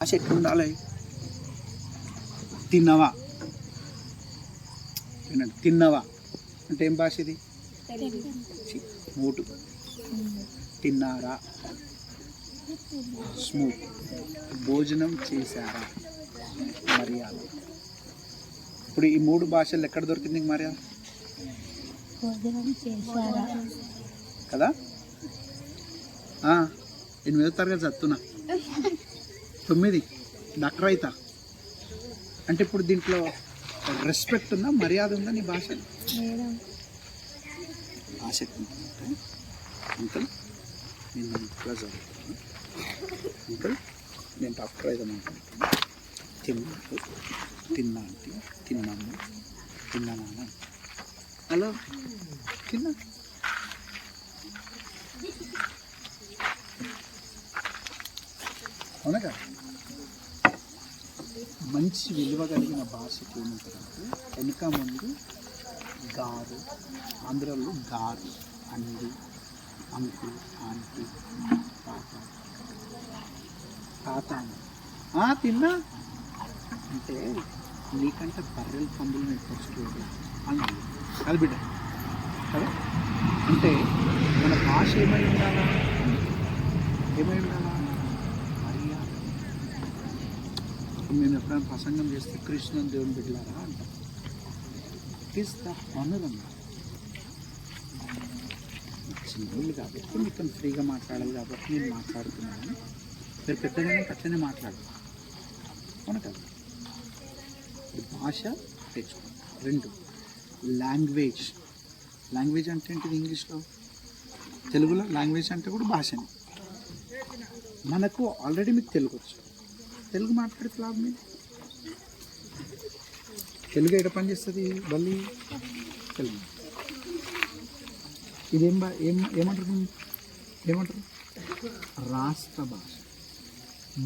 ఎట్లా ఉండాలి తిన్నవా తిన్నవా అంటే ఏం భాష ఇది మూటు తిన్నారా స్మూత్ భోజనం చేశారా మర్యాద ఇప్పుడు ఈ మూడు భాషలు ఎక్కడ దొరికింది మర్యాద కదా ఎనిమిదో తరగతి చదువుతున్నా తొమ్మిది. అయితా. అంటే ఇప్పుడు దీంట్లో రెస్పెక్ట్ ఉందా? మర్యాద ఉందా నీ భాష ఆసక్తి అంకుల్? నేను ఇంట్లో చదువుతాను అంకుల్ నేను డాక్టర్ అయిదాం అనుకుంటున్నాను తిన్నాను తిన్నా అంటే తిన్నాను తిన్నానా హలో? తిన్నా. అవునా కదా? మంచి విలువ కలిగిన భాషకి ఏముంటుందంటే వెనుక ముందు గారు ఆంధ్రలో గారు అండి అంకు ఆంటీ తాత తాత ఆ, తిన్నా? అంటే నీకంటే బర్రెల పందులు నేను అని అన్నాడు. బిడ్డ కదా. అంటే మన భాష ఏమై ఉండాలా ఏమై ఉండాలా మర్యాద ఇప్పుడు మేము ఎప్పుడైనా ప్రసంగం చేస్తే కృష్ణ దేవుని బిడ్డలారా అంటాం. ఇస్ ద ఆనర్ అన్నారు చిన్నోళ్ళు కాబట్టి మీతో ఫ్రీగా మాట్లాడాలి కాబట్టి నేను మాట్లాడుతున్నాను. మీరు పెద్దగానే అట్లనే మాట్లాడాలి అవును కదా? ఈ భాష తెచ్చుకోండి రెండు లాంగ్వేజ్. లాంగ్వేజ్ అంటే ఏంటిది ఇంగ్లీష్లో? తెలుగులో లాంగ్వేజ్ అంటే కూడా భాషనే. మనకు ఆల్రెడీ మీకు తెలుగు వచ్చు తెలుగు మాట్లాడితే లాభం ఏంటి? తెలుగు ఎక్కడ పనిచేస్తుంది? బల్లి? తెలుగు. ఇదేం బా ఏం ఏమంటారు ఏమంటారు? రాష్ట్ర భాష.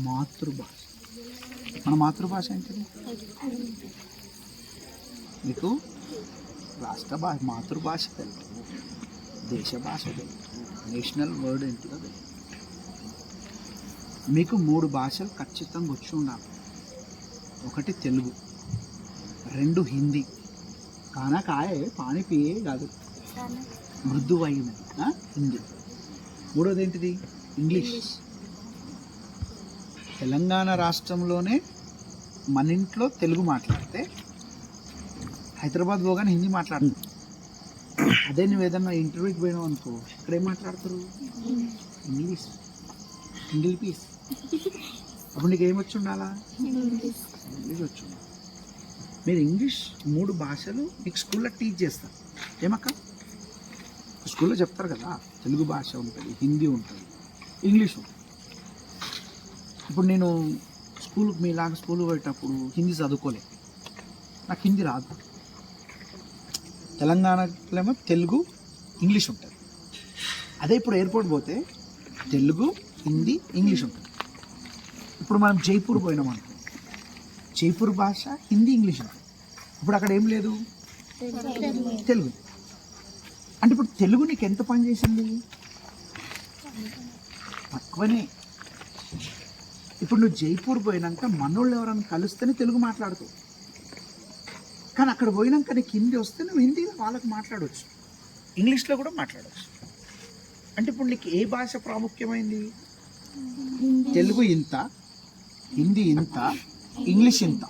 మాతృభాష. మన మాతృభాష ఏంటిది? మీకు రాష్ట్ర భాష మాతృభాష తెలుగు దేశ భాష తెలుగు నేషనల్ వర్డ్ ఏంటిదో తెలుగు మీకు మూడు భాషలు ఖచ్చితంగా వచ్చి ఉండాలి. ఒకటి తెలుగు రెండు హిందీ. కానా కాయే పాని పియే కాదు. మృదువైనది? హిందీ. మూడోది ఏంటిది? ఇంగ్లీష్. తెలంగాణ రాష్ట్రంలోనే మన ఇంట్లో తెలుగు మాట్లాడితే హైదరాబాద్ పోగానే హిందీ మాట్లాడతారు అదే నువ్వు ఏదన్నా ఇంటర్వ్యూకి పోయినావు అనుకో ఇక్కడ ఏం మాట్లాడతారు? ఇంగ్లీష్. ఇంగ్లీష్. పీస్. అప్పుడు నీకు ఏమొచ్చి ఉండాలా ఇంగ్లీష్ వచ్చి మీరు ఇంగ్లీష్ మూడు భాషలు మీకు స్కూల్లో టీచ్ చేస్తారు ఏమక్క? స్కూల్లో చెప్తారు కదా తెలుగు భాష ఉంటుంది హిందీ ఉంటుంది ఇంగ్లీష్ ఉంటుంది. ఇప్పుడు నేను స్కూల్కి మీలాగా స్కూల్ పోయేటప్పుడు హిందీ చదువుకోలేదు నాకు హిందీ రాదు. తెలంగాణలో తెలుగు ఇంగ్లీష్ ఉంటుంది. అదే ఇప్పుడు ఎయిర్పోర్ట్ పోతే తెలుగు హిందీ ఇంగ్లీష్ ఉంటుంది. ఇప్పుడు మనం జైపూర్ పోయినాం అనుకో. జైపూర్ భాష హిందీ ఇంగ్లీష్ ఇప్పుడు అక్కడ ఏం లేదు? తెలుగు. అంటే ఇప్పుడు తెలుగు నీకు ఎంత పని చేసింది? తక్కువనే. ఇప్పుడు నువ్వు జైపూర్ పోయినాక మనోళ్ళు ఎవరైనా కలిస్తేనే తెలుగు మాట్లాడుతావు. కానీ అక్కడ పోయినాక నీకు హిందీ వస్తే నువ్వు హిందీలో వాళ్ళకి మాట్లాడవచ్చు ఇంగ్లీష్లో కూడా మాట్లాడవచ్చు అంటే ఇప్పుడు నీకు ఏ భాష ప్రాముఖ్యమైంది? తెలుగు ఇంత. హిందీ ఇంత ఇంగ్లీష్ ఇంత